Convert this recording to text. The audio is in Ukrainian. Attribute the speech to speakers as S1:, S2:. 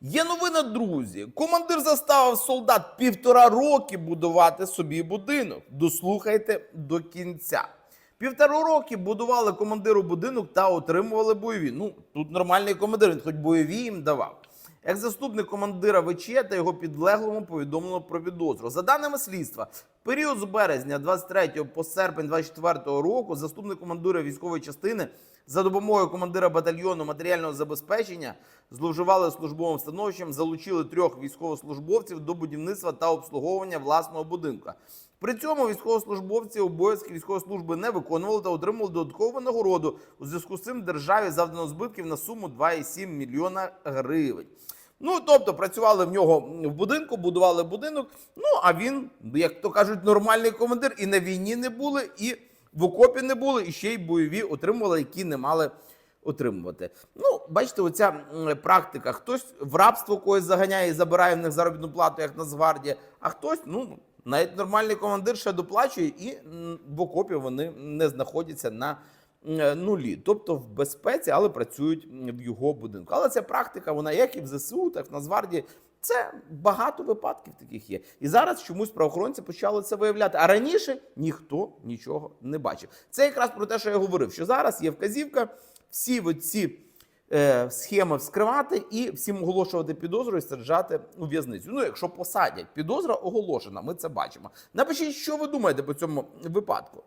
S1: Є новина, друзі. Командир заставив солдат півтора роки будувати собі будинок. Дослухайте до кінця. Півтора роки будували командиру будинок та отримували бойові. Ну тут нормальний командир, він хоч бойові їм давав. Як заступник командира ВЧ та його підлеглому повідомлено про підозру. За даними слідства, в період з березня 23 по серпень 24 року заступник командира військової частини за допомогою командира батальйону матеріального забезпечення зловживали службовим становищем, залучили трьох військовослужбовців до будівництва та обслуговування власного будинку. При цьому військовослужбовці обов'язки військової служби не виконували та отримали додаткову нагороду. У зв'язку з цим державі завдано збитків на суму 2,7 мільйона гривень. Ну, тобто працювали в нього в будинку, будували будинок. Ну, а він, як то кажуть, нормальний командир, і на війні не були, і в окопі не були, і ще й бойові отримували, які не мали отримувати. Ну, бачите, оця практика. Хтось в рабство когось заганяє і забирає в них заробітну плату, як Нацгвардія, а хтось, ну, навіть нормальний командир ще доплачує, і в окопі вони не знаходяться на е, нулі, тобто в безпеці, але працюють в його будинку. Але ця практика, вона як і в ЗСУ, так і в Нацгвардії. Це багато випадків таких є. І зараз чомусь правоохоронці почали це виявляти. А раніше ніхто нічого не бачив. Це якраз про те, що я говорив, що зараз є вказівка всі ці е, схеми вскривати і всім оголошувати підозру і саджати у в'язницю. Ну, якщо посадять, підозра оголошена, ми це бачимо. Напишіть, що ви думаєте по цьому випадку.